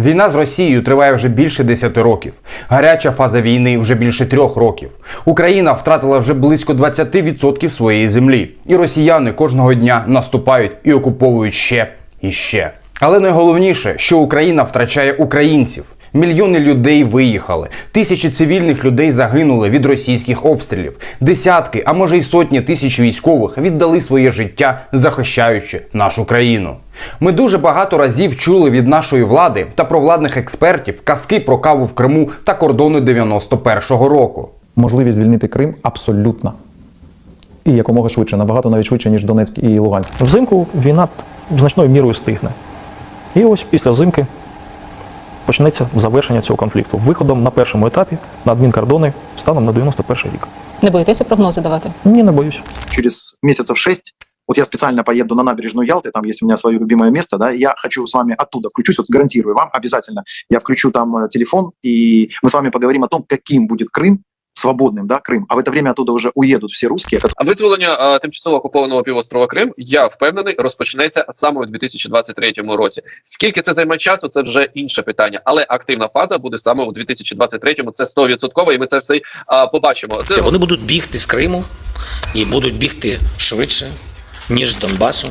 Війна з Росією триває вже більше 10 років. Гаряча фаза війни вже більше трьох років. Україна втратила вже близько 20% своєї землі, і росіяни кожного дня наступають і окуповують ще і ще. Але найголовніше, що Україна втрачає українців. Мільйони людей виїхали, тисячі цивільних людей загинули від російських обстрілів. Десятки, а може й сотні тисяч військових віддали своє життя, захищаючи нашу країну. Ми дуже багато разів чули від нашої влади та провладних експертів казки про каву в Криму та кордони 91-го року. можливість звільнити Крим абсолютно. І якомога швидше, набагато навіть швидше, ніж Донецьк і Луганськ. Взимку війна значною мірою стигне. І ось після зимки почнеться завершення цього конфлікту виходом на першому етапі на адмінкордони станом на 91 рік. Не боїтеся прогнози давати? Ні, не боюсь. через месяцев шесть вот я специально поеду на набережную Ялты, там есть у меня свое любимое место, да, и я хочу с вами оттуда включусь, вот гарантирую вам обязательно, я включу там э, телефон, и мы с вами поговорим о том, каким будет Крым, свободным, да, Крым, а в это время оттуда уже уедут все русские, А визволення а, тимчасово окупованого півострова Крим, я впевнений, розпочнеться саме у 2023 році. Скільки це займе часу, це вже інше питання. Але активна фаза буде саме у 2023, Це 100%, і ми це все а, побачимо. Це Вони будуть бігти з Криму і будуть бігти швидше, ніж з Донбасу.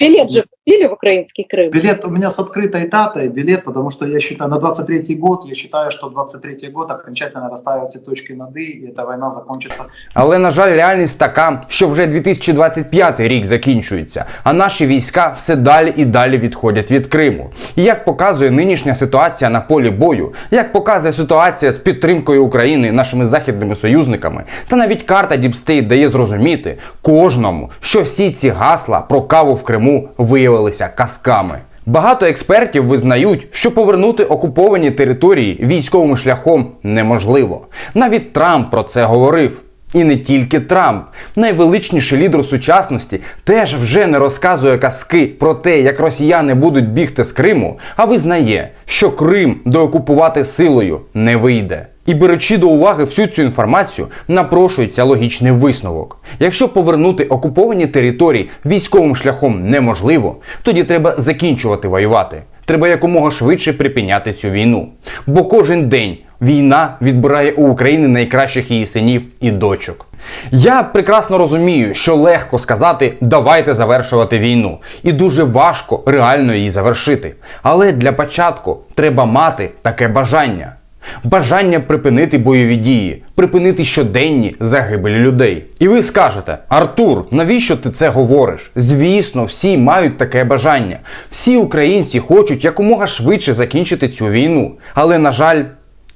Билет же купили в украинский Крым. Билет у меня с открытой датой, билет, потому что я считаю, на 23 год, я считаю, что 23 год окончательно расставят все точки над «и», и эта война закончится Але на жаль, реальність така, що вже 2025 рік закінчується, а наші війська все далі і далі відходять від Криму. І як показує нинішня ситуація на полі бою, як показує ситуація з підтримкою України нашими західними союзниками, та навіть карта Діпстейт дає зрозуміти кожному, що всі ці гасла про каву в Криму виявилися казками. Багато експертів визнають, що повернути окуповані території військовим шляхом неможливо. Навіть Трамп про це говорив. І не тільки Трамп, найвеличніший лідер сучасності теж вже не розказує казки про те, як росіяни будуть бігти з Криму, а визнає, що Крим доокупувати силою не вийде. І беручи до уваги всю цю інформацію, напрошується логічний висновок. Якщо повернути окуповані території військовим шляхом неможливо, тоді треба закінчувати воювати. Треба якомога швидше припиняти цю війну. Бо кожен день війна відбирає у України найкращих її синів і дочок. Я прекрасно розумію, що легко сказати давайте завершувати війну, і дуже важко реально її завершити. Але для початку треба мати таке бажання. Бажання припинити бойові дії, припинити щоденні загибелі людей. І ви скажете, Артур, навіщо ти це говориш? Звісно, всі мають таке бажання. Всі українці хочуть якомога швидше закінчити цю війну. Але, на жаль,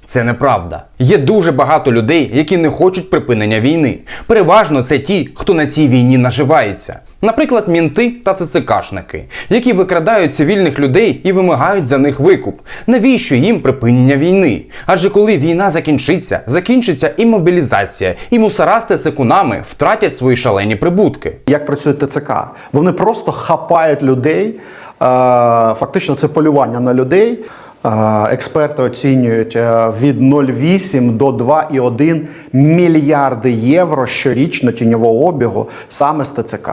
це неправда. Є дуже багато людей, які не хочуть припинення війни. Переважно це ті, хто на цій війні наживається. Наприклад, мінти та ЦЦКшники, які викрадають цивільних людей і вимагають за них викуп. Навіщо їм припинення війни? Адже коли війна закінчиться, закінчиться і мобілізація, і мусора з ТЦКунами втратять свої шалені прибутки. як працює ТЦК. Вони просто хапають людей. е, Фактично, це полювання на людей. Е, Експерти оцінюють е, від 0,8 до 2,1 мільярди євро щорічно тіньового обігу саме з ТЦК.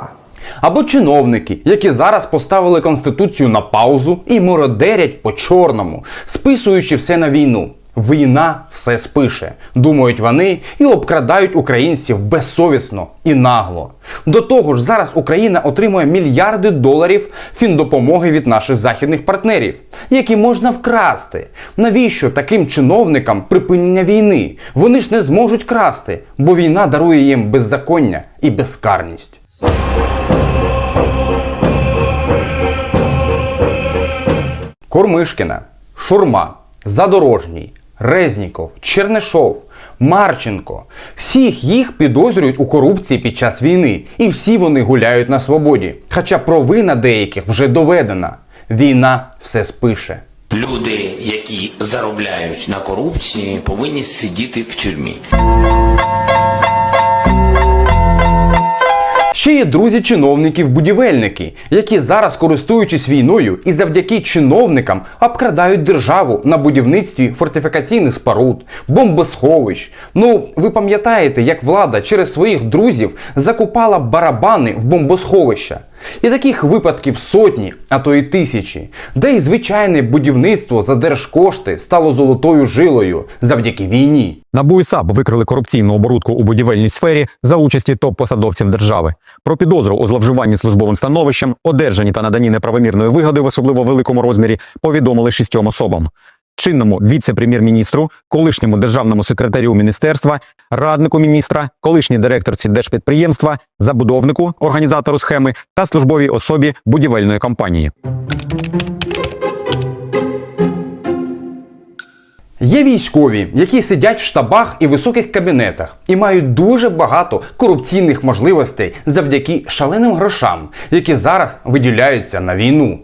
Або чиновники, які зараз поставили конституцію на паузу і мородерять по чорному, списуючи все на війну. Війна все спише, думають вони і обкрадають українців безсовісно і нагло. До того ж, зараз Україна отримує мільярди доларів фіндопомоги від наших західних партнерів, які можна вкрасти. Навіщо таким чиновникам припинення війни? Вони ж не зможуть красти, бо війна дарує їм беззаконня і безкарність. Кормишкіна, Шурма, Задорожній, Резніков, Чернишов, Марченко. Всіх їх підозрюють у корупції під час війни, і всі вони гуляють на свободі. Хоча провина деяких вже доведена. Війна все спише. Люди, які заробляють на корупції, повинні сидіти в тюрмі. Ще є друзі-чиновників-будівельники, які зараз, користуючись війною і завдяки чиновникам, обкрадають державу на будівництві фортифікаційних споруд, бомбосховищ. Ну, ви пам'ятаєте, як влада через своїх друзів закупала барабани в бомбосховища. І таких випадків сотні, а то й тисячі, де й звичайне будівництво за держкошти стало золотою жилою завдяки війні. НАБУ і САП викрили корупційну оборудку у будівельній сфері за участі топ-посадовців держави. Про підозру у зловживанні службовим становищем, одержанні та наданні неправомірної вигоди в особливо великому розмірі повідомили шістьом особам. Чинному віце-прем'єр-міністру, колишньому державному секретарю міністерства, раднику міністра, колишній директорці держпідприємства, забудовнику, організатору схеми та службовій особі будівельної компанії. Є військові, які сидять в штабах і високих кабінетах і мають дуже багато корупційних можливостей завдяки шаленим грошам, які зараз виділяються на війну.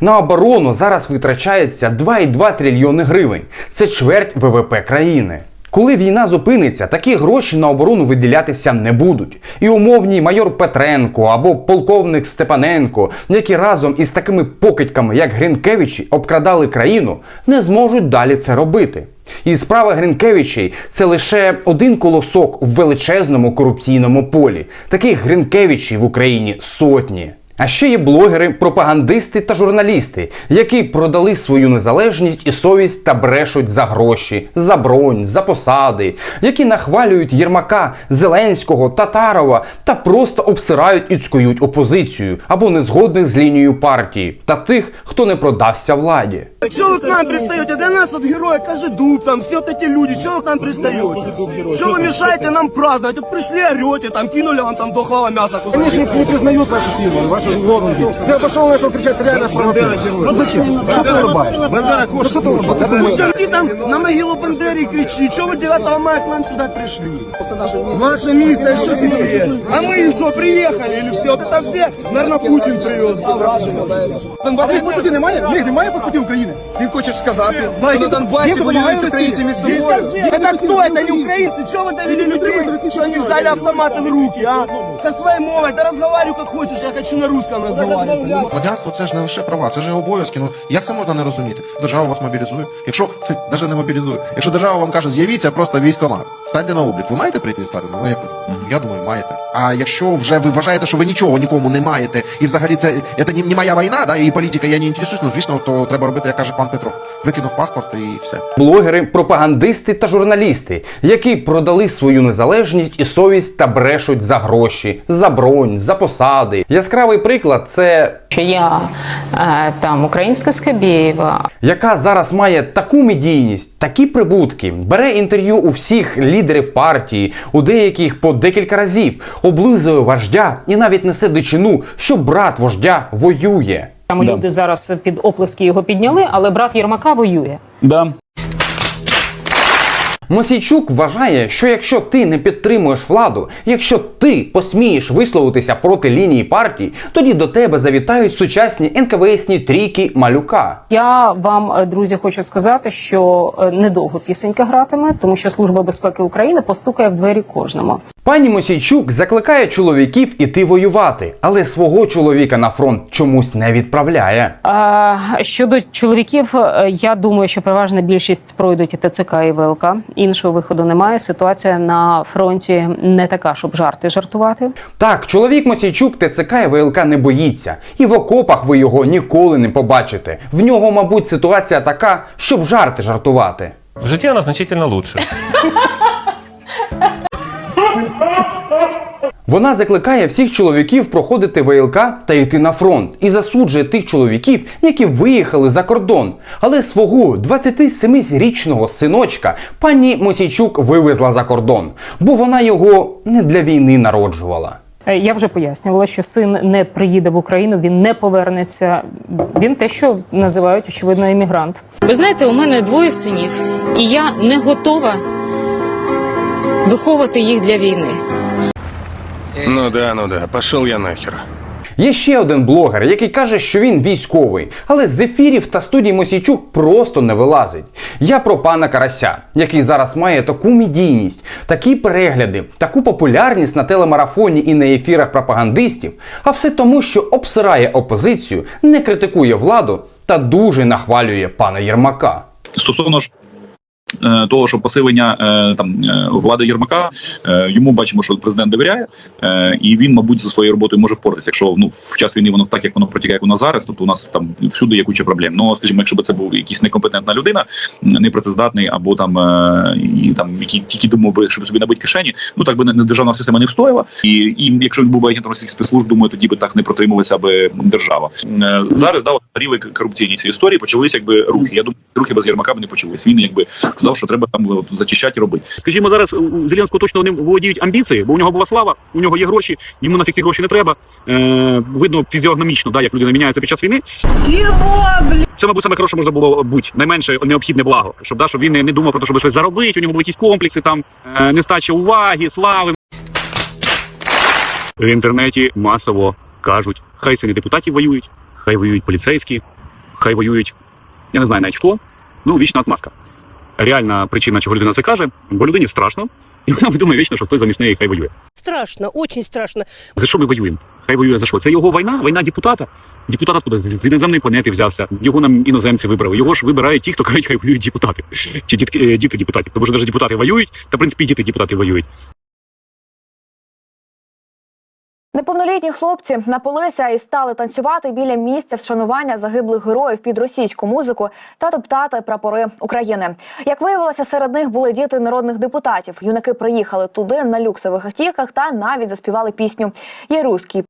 На оборону зараз витрачається 2,2 трильйони гривень. Це чверть ВВП країни. Коли війна зупиниться, такі гроші на оборону виділятися не будуть. І умовні майор Петренко або полковник Степаненко, які разом із такими покидьками, як Гринкевичі, обкрадали країну, не зможуть далі це робити. І справа Гринкевичей це лише один колосок в величезному корупційному полі. Таких Гринкевичів в Україні сотні. А ще є блогери, пропагандисти та журналісти, які продали свою незалежність і совість та брешуть за гроші, за бронь, за посади, які нахвалюють Єрмака, Зеленського, Татарова та просто обсирають і цькують опозицію або незгодних з лінією партії та тих, хто не продався владі. Что вы к нам пристаете? Для нас вот герои Кожедуб, там все вот эти люди, что вы к нам пристаете? Что вы мешаете нам праздновать? Вот пришли, орете, там кинули вам там дохлого мяса кусочек. Они же не, не признают ваши силы, ваши лозунги. Я пошел начал кричать, ты реально спровоцировал. Ну зачем? Что ты улыбаешься? Ну что ты улыбаешься? Пусть иди там на могилу Бандери кричи, что вы 9 мая к нам сюда пришли? Ваше место еще теперь. А мы что, приехали или все? Вот это все, наверное, Путин привез. Донбасі паспорті немає? Ні, немає паспортів України. Ты хочешь сказать? Да, на Донбассе воюют украинцы между собой. Это кто? Это не украинцы? Чего вы довели людей, что они взяли автоматы в руки, а? Со своей мовой, да разговаривай как хочешь, я хочу на русском разговаривать. Громадянство це ж не лише права, це ж обов'язки. Ну як це можна не розуміти? Держава вас мобілізує. Якщо навіть не мобілізує, якщо держава вам каже, з'явіться просто військомат, станьте на облік. Ви маєте прийти і стати? Ну як ви? Я думаю, маєте. А якщо вже ви вважаєте, що ви нічого нікому не маєте, і взагалі це, це не, не моя війна, да, і політика я не інтересуюсь, ну звісно, то треба робити, як каже пан Петров. Викинув паспорт і все. Блогери, пропагандисти та журналісти, які продали свою незалежність і совість та брешуть за гроші, за бронь, за посади. Яскравий приклад це що я е, там українська Скабєєва, яка зараз має таку медійність, такі прибутки, бере інтерв'ю у всіх лідерів партії, у деяких по декілька разів, облизує вождя і навіть несе дичину, що брат вождя воює. там люди зараз під оплески його підняли, але брат Єрмака воює. Да. Мосійчук вважає, що якщо ти не підтримуєш владу, якщо ти посмієш висловитися проти лінії партії, тоді до тебе завітають сучасні НКВСні трійки малюка. Я вам, е, друзі, хочу сказати, що е, недовго пісенька гратиме, тому що Служба безпеки України постукає в двері кожному. Пані Мосійчук закликає чоловіків іти воювати, але свого чоловіка на фронт чомусь не відправляє. А, щодо чоловіків, е, я думаю, що переважна більшість пройдуть і ТЦК і ВЛК. Іншого виходу немає. Ситуація на фронті не така, щоб жарти жартувати. Так, чоловік Мосійчук ТЦК і ВЛК не боїться, і в окопах ви його ніколи не побачите. В нього, мабуть, ситуація така, щоб жарти жартувати. В житті вона значительно лучше. Вона закликає всіх чоловіків проходити ВЛК та йти на фронт і засуджує тих чоловіків, які виїхали за кордон. Але свого 27-річного синочка пані Мосійчук вивезла за кордон, бо вона його не для війни народжувала. Е, Я вже пояснювала, що син не приїде в Україну, він не повернеться. Він те, що називають очевидно іммігрант. Ви знаєте, у мене двоє синів, і я не готова виховувати їх для війни. Ну да, ну да, пошел я нахер. Є ще один блогер, який каже, що він військовий, але з ефірів та студій Мосійчук просто не вилазить. Я про пана Карася, який зараз має таку медійність, такі перегляди, таку популярність на телемарафоні і на ефірах пропагандистів, а все тому, що обсирає опозицію, не критикує владу та дуже нахвалює пана Єрмака. Стосовно ж того, що посилення е, там е, влади Єрмака е, йому бачимо, що президент довіряє, е, і він, мабуть, за своєю роботою може впоратися. Якщо ну в час війни воно так, як воно протікає, як воно зараз, тобто у нас там всюди є куча проблем. Ну скажімо, якщо б це був якийсь некомпетентна людина, непрацездатний або там е, і там який тільки думав би, щоб собі набити кишені, ну так би не, державна система не встояла. І, і якщо він був би агентом російських спецслужб, думаю, тоді би так не протрималася би держава. Е, зараз да, от ріли корупційні ці історії почалися якби рухи. Я думаю, рухи без Єрмака б не почались. Він якби сказав, що треба там от, зачищати і робити. Скажімо, зараз у Зеленського точно не володіють амбіції, бо у нього була слава, у нього є гроші, йому нафіг ці гроші не треба. Е, видно фізіогномічно, да, як людина міняється під час війни. Чего, блин? Це, мабуть, саме хороше можна було бути, найменше необхідне благо, щоб, да, щоб він не, не думав про те, щоб щось заробити, у нього були якісь комплекси, там, е, нестача уваги, слави. В інтернеті масово кажуть, хай сини депутатів воюють, хай воюють поліцейські, хай воюють, я не знаю навіть хто, ну, вічна отмазка. Реальна причина, чого людина це каже, бо людині страшно, і вона думає вічно, що хтось замість неї хай воює. Страшно, очень страшно. За що ми воюємо? Хай воює за що? Це його війна, війна депутата. Депутат откуда? З іноземної планети взявся. Його нам іноземці вибрали. Його ж вибирають ті, хто кажуть, хай воюють депутати. Чи дітки, е, діти депутатів. Тому що навіть депутати воюють, та в принципі діти депутати воюють. Неповнолітні хлопці наполися і стали танцювати біля місця вшанування загиблих героїв під російську музику та топтати прапори України. Як виявилося, серед них були діти народних депутатів. Юнаки приїхали туди на люксових автівках та навіть заспівали пісню «Я русський».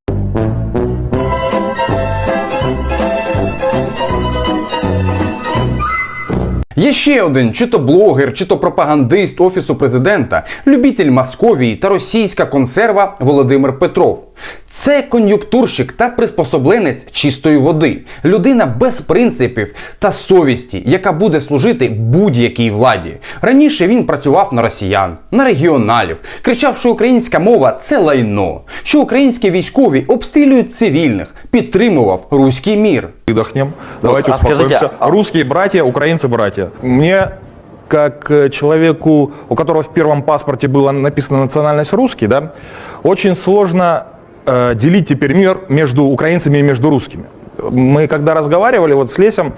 Є ще один, чи то блогер, чи то пропагандист офісу президента, любитель Московії та російська консерва Володимир Петров. Це кон'юнктурщик та приспособленець чистої води, людина без принципів та совісті, яка буде служити будь-якій владі. Раніше він працював на росіян, на регіоналів, кричав, що українська мова це лайно, що українські військові обстрілюють цивільних, підтримував руський мір. Выдохнем. Давайте а скажите, успокоимся. а- Русские братья, украинцы братья. Мне, как э, человеку, у которого в первом паспорте была написана национальность русский, да, очень сложно э, делить теперь мир между украинцами и между русскими. Мы когда разговаривали вот с Лесем,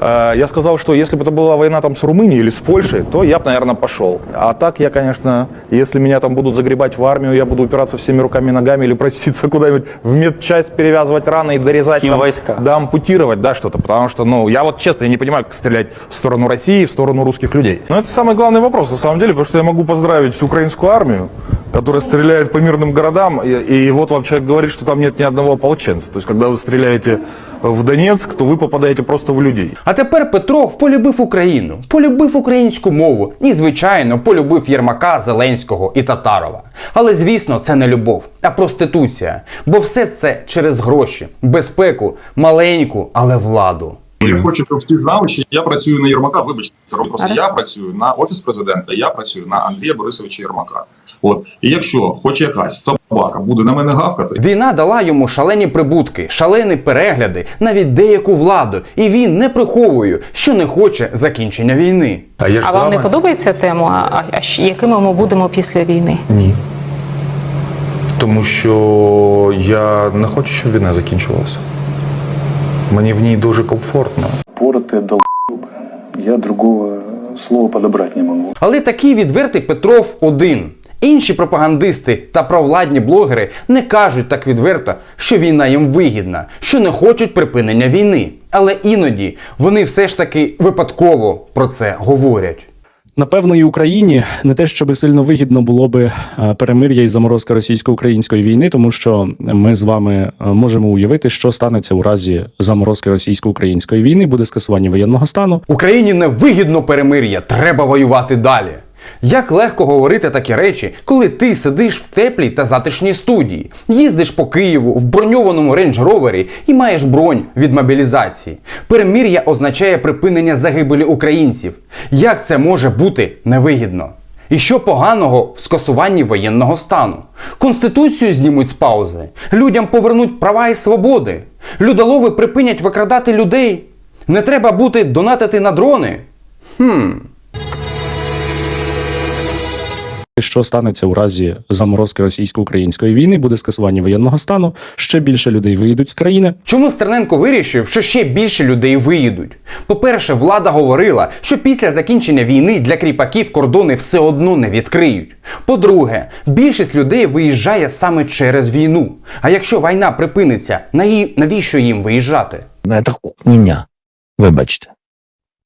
э, я сказал, что если бы это была война там с Румынией или с Польшей, то я бы, наверное, пошел. А так я, конечно, если меня там будут загребать в армию, я буду упираться всеми руками и ногами или проситься куда-нибудь в медчасть, перевязывать раны и дорезать. там, Химвойска. да, ампутировать, да, что-то. Потому что, ну, я вот честно, я не понимаю, как стрелять в сторону России, в сторону русских людей. Но это самый главный вопрос, на самом деле, потому что я могу поздравить всю украинскую армию, которая стреляет по мирным городам, и, и вот вам человек говорит, что там нет ни одного ополченца. То есть, когда вы стреляете в Донецк, то вы попадаете просто в людей. А тепер Петров полюбив Україну, полюбив українську мову і, звичайно, полюбив Єрмака, Зеленського і Татарова. Але звісно, це не любов, а проституція. Бо все це через гроші, безпеку, маленьку, але владу. Я хочу, щоб всі знали, що я працюю на Єрмака. Вибачте, просто я працюю на офіс президента, я працюю на Андрія Борисовича Єрмака. От і якщо хоч якась собака буде на мене гавкати, Війна дала йому шалені прибутки, шалені перегляди, навіть деяку владу, і він не приховує, що не хоче закінчення війни. А я А вам не подобається тема? А, а якими ми будемо після війни? Ні. Тому що я не хочу, щоб війна закінчилася. Мені в ній дуже комфортно. Поротые долбоебы. Я другого слова подобрать не могу. Але такий відвертий Петров один. Інші пропагандисти та провладні блогери не кажуть так відверто, що війна їм вигідна, що не хочуть припинення війни. Але іноді вони все ж таки випадково про це говорять. Напевно, і Україні не те, щоб сильно вигідно було би е, перемир'я і заморозка російсько-української війни, тому що ми з вами е, можемо уявити, що станеться у разі заморозки російсько-української війни, буде скасування воєнного стану. Україні не вигідно перемир'я, треба воювати далі. Як легко говорити такі речі, коли ти сидиш в теплій та затишній студії, їздиш по Києву в броньованому рейндж-ровері і маєш бронь від мобілізації. Перемир'я означає припинення загибелі українців. Як це може бути невигідно? І що поганого в скасуванні воєнного стану? Конституцію знімуть з паузи, людям повернуть права і свободи, людолови припинять викрадати людей. Не треба бути донатити на дрони. Хм. Що станеться у разі заморозки російсько-української війни? Буде скасування воєнного стану. Ще більше людей виїдуть з країни. Чому Стерненко вирішив, що ще більше людей виїдуть? По-перше, влада говорила, що після закінчення війни для кріпаків кордони все одно не відкриють. По-друге, більшість людей виїжджає саме через війну. А якщо війна припиниться, навіщо їм виїжджати? Це хуйня. Вибачте.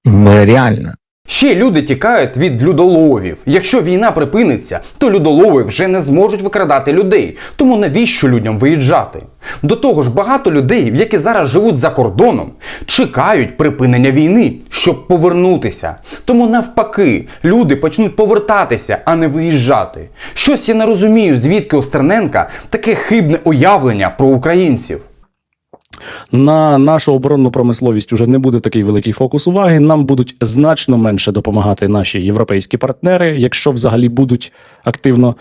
Ну, Реально. Ще люди тікають від людоловів. Якщо війна припиниться, то людолови вже не зможуть викрадати людей. Тому навіщо людям виїжджати? До того ж, багато людей, які зараз живуть за кордоном, чекають припинення війни, щоб повернутися. Тому навпаки, люди почнуть повертатися, а не виїжджати. Щось я не розумію, звідки у Стерненка таке хибне уявлення про українців. На нашу оборонну промисловість уже не буде такий великий фокус уваги. Нам будуть значно менше допомагати наші європейські партнери, якщо взагалі будуть активно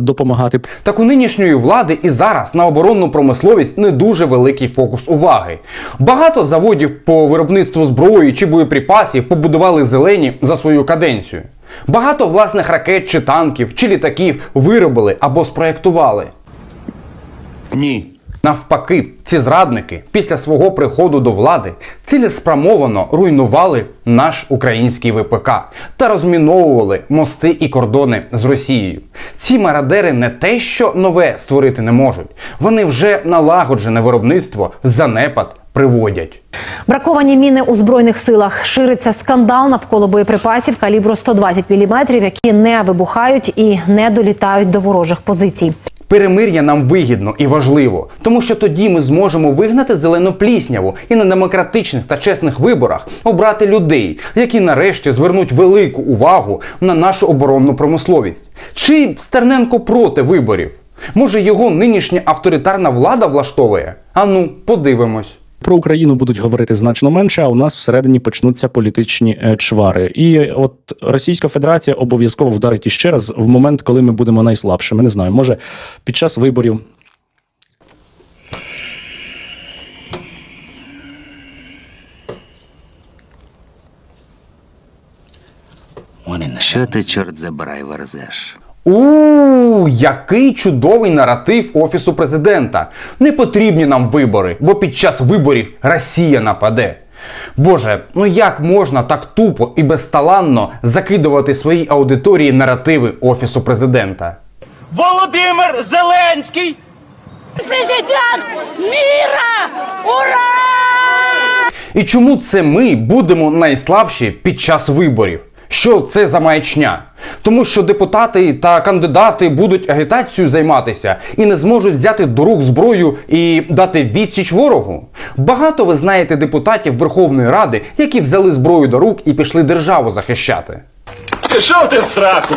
допомагати. Так у нинішньої влади і зараз на оборонну промисловість не дуже великий фокус уваги. Багато заводів по виробництву зброї чи боєприпасів побудували зелені за свою каденцію. Багато власних ракет чи танків чи літаків виробили або спроєктували. Ні. Навпаки, ці зрадники після свого приходу до влади цілеспрямовано руйнували наш український ВПК та розміновували мости і кордони з Росією. Ці мародери не те, що нове створити не можуть, вони вже налагоджене виробництво занепад приводять. Браковані міни у збройних силах шириться скандал навколо боєприпасів калібру 120 мм, які не вибухають і не долітають до ворожих позицій. Перемир'я нам вигідно і важливо, тому що тоді ми зможемо вигнати зелену плісняву і на демократичних та чесних виборах обрати людей, які нарешті звернуть велику увагу на нашу оборонну промисловість. Чи Стерненко проти виборів? Може його нинішня авторитарна влада влаштовує? Ану, подивимось. Про Україну будуть говорити значно менше, а у нас всередині почнуться політичні е, чвари. І от Російська Федерація обов'язково вдарить іще раз в момент, коли ми будемо найслабшими. Не знаю, може під час виборів. Що ти, чорт забирай, верзеш? У який чудовий наратив офісу президента. Не потрібні нам вибори, бо під час виборів Росія нападе. Боже, ну як можна так тупо і безталанно закидувати своїй аудиторії наративи офісу президента? Володимир Зеленський! Президент міра! Ура! І чому це ми будемо найслабші під час виборів? Що це за маячня? Тому що депутати та кандидати будуть агітацією займатися і не зможуть взяти до рук зброю і дати відсіч ворогу. Багато ви знаєте депутатів Верховної Ради, які взяли зброю до рук і пішли державу захищати. Пішов ти в сраку!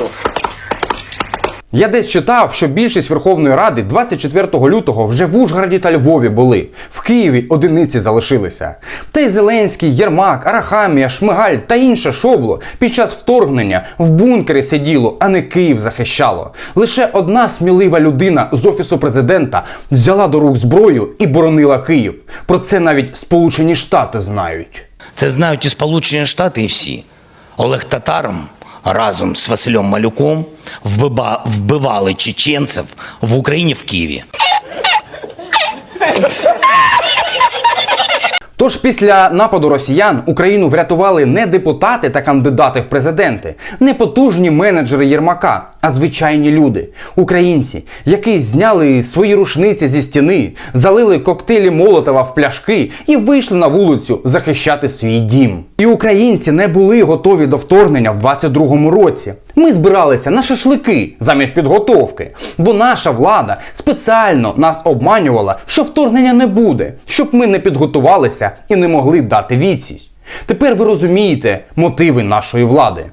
Я десь читав, що більшість Верховної Ради 24 лютого вже в Ужгороді та Львові були. В Києві одиниці залишилися. Та й Зеленський, Єрмак, Арахамія, Шмигаль та інше шобло під час вторгнення в бункері сиділо, а не Київ захищало. Лише одна смілива людина з офісу президента взяла до рук зброю і боронила Київ. Про це навіть Сполучені Штати знають. Це знають і Сполучені Штати, і всі. Олег Татаром разом з Василем Малюком вбива- вбивали чеченців в Україні в Києві. Тож після нападу росіян Україну врятували не депутати та кандидати в президенти, не потужні менеджери Єрмака, а звичайні люди, українці, які зняли свої рушниці зі стіни, залили коктейлі Молотова в пляшки і вийшли на вулицю захищати свій дім. І українці не були готові до вторгнення в 22-му році. Ми збиралися на шашлики замість підготовки, бо наша влада спеціально нас обманювала, що вторгнення не буде, щоб ми не підготувалися і не могли дати відсіч. Тепер ви розумієте мотиви нашої влади.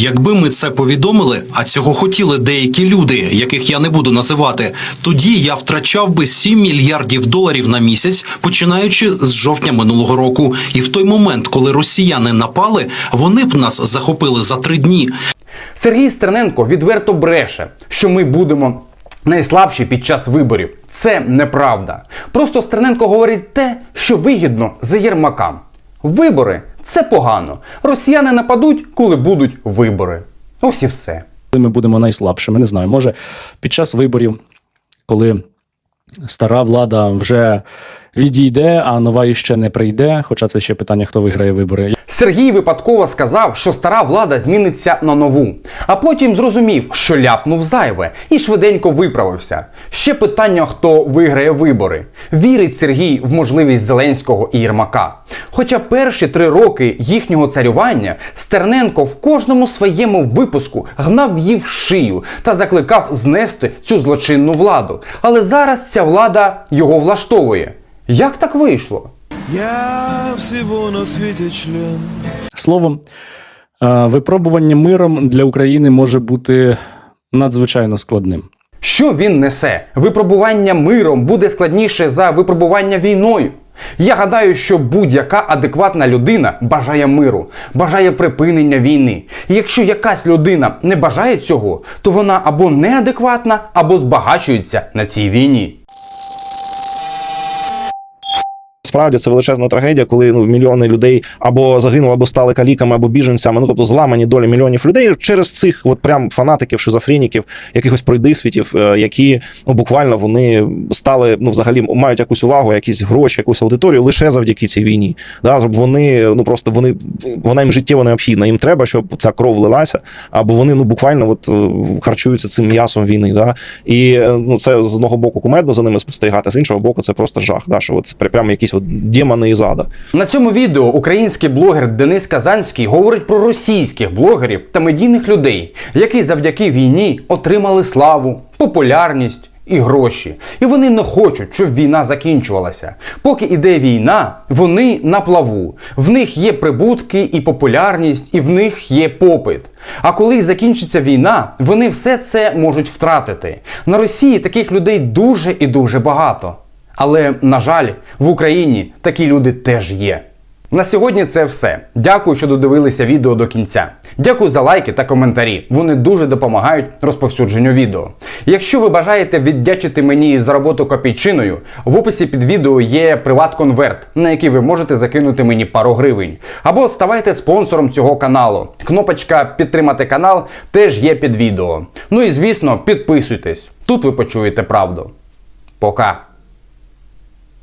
Якби ми це повідомили, а цього хотіли деякі люди, яких я не буду називати, тоді я втрачав би 7 мільярдів доларів на місяць, починаючи з жовтня минулого року. І в той момент, коли росіяни напали, вони б нас захопили за три дні. Сергій Стерненко відверто бреше, що ми будемо найслабші під час виборів. Це неправда. Просто Стерненко говорить те, що вигідно за Єрмакам. Вибори Це погано. Росіяни нападуть, коли будуть вибори. Ось і все. Ми будемо найслабшими, не знаю. Може, під час виборів, коли стара влада вже відійде, а нова іще не прийде. Хоча це ще питання, хто виграє вибори. Сергій випадково сказав, що стара влада зміниться на нову, а потім зрозумів, що ляпнув зайве і швиденько виправився. Ще питання, хто виграє вибори. Вірить Сергій в можливість Зеленського і Єрмака. Хоча перші три роки їхнього царювання Стерненко в кожному своєму випуску гнав її в шию та закликав знести цю злочинну владу. Але зараз ця влада його влаштовує. Як так вийшло? Я всего на свете член. Словом, е, випробування миром для України може бути надзвичайно складним. Що він несе? Випробування миром буде складніше за випробування війною. Я гадаю, що будь-яка адекватна людина бажає миру, бажає припинення війни. І якщо якась людина не бажає цього, то вона або неадекватна, або збагачується на цій війні. Справді це величезна трагедія, коли ну мільйони людей або загинули, або стали каліками, або біженцями. Ну тобто зламані долі мільйонів людей через цих от прям фанатиків, шизофреніків, якихось пройдисвітів, е, які ну буквально вони стали ну взагалі мають якусь увагу, якісь гроші, якусь аудиторію лише завдяки цій війні. Да, щоб вони ну просто вони вона їм життєво необхідна. Їм треба, щоб ця кров лилася, або вони ну буквально от е, харчуються цим м'ясом війни. Да? І е, ну це з одного боку кумедно за ними спостерігати, з іншого боку, це просто жах. Да? Що от прямо якісь от демони із ада. На цьому відео український блогер Денис Казанський говорить про російських блогерів та медійних людей, які завдяки війні отримали славу, популярність. І гроші, і вони не хочуть, щоб війна закінчувалася. Поки іде війна, вони на плаву. В них є прибутки і популярність, і в них є попит. А коли закінчиться війна, вони все це можуть втратити. На Росії таких людей дуже і дуже багато. Але, на жаль, в Україні такі люди теж є. На сьогодні це все. Дякую, що додивилися відео до кінця. Дякую за лайки та коментарі. Вони дуже допомагають розповсюдженню відео. Якщо ви бажаєте віддячити мені за роботу копійчиною, в описі під відео є приват-конверт, на який ви можете закинути мені пару гривень. Або ставайте спонсором цього каналу. Кнопочка Підтримати канал теж є під відео. Ну і звісно, підписуйтесь. Тут ви почуєте правду. Пока.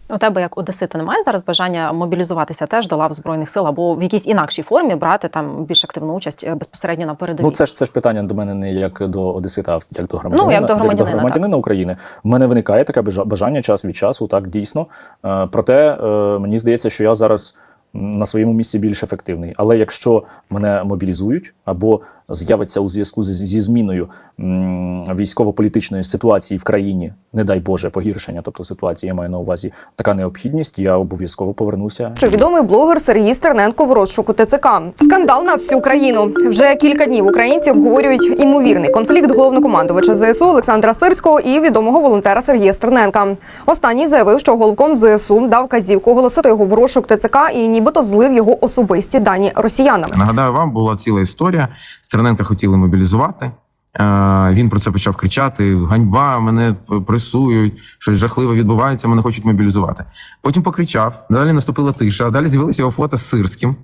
У тебе як одесита немає зараз бажання мобілізуватися теж до лав збройних сил або в якійсь інакшій формі брати там більш активну участь е, безпосередньо на передовій? Ну це ж це ж питання до мене не як до Одесита, а як до громадянина. Ну, як до громадянина, як до громадянина України. В мене виникає таке бажання час від часу, так дійсно. Е, Проте е, мені здається, що я зараз на своєму місці більш ефективний. Але якщо мене мобілізують або з'явиться у зв'язку зі зміною м, військово-політичної ситуації в країні, не дай Боже, погіршення, тобто ситуації я маю на увазі така необхідність, я обов'язково повернуся Що відомий блогер Сергій Стерненко в розшуку ТЦК. Скандал на всю країну. Вже кілька днів українці обговорюють імовірний конфлікт головнокомандувача ЗСУ Олександра Сирського і відомого волонтера Сергія Стерненка. Останній заявив, що головком ЗСУ дав казівку оголосити його в розшук ТЦК і нібито злив його особисті дані росіянам. Нагадаю вам, була ціла історія. Стерненка хотіли мобілізувати. Е, Він про це почав кричати: ганьба, мене пресують, щось жахливе відбувається, мене хочуть мобілізувати. Потім покричав. Далі наступила тиша. Далі з'явилися його фото з Сирським.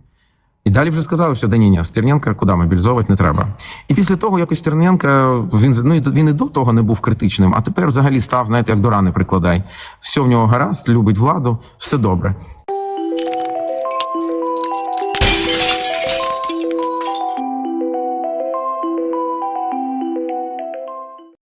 І далі вже сказали, що да ні, ні, Стерненка куди мобілізовувати не треба. І після того якось Стерненка, він ну, він і до того не був критичним, а тепер взагалі став, знаєте, як до рани прикладай. Все в нього гаразд, любить владу, все добре.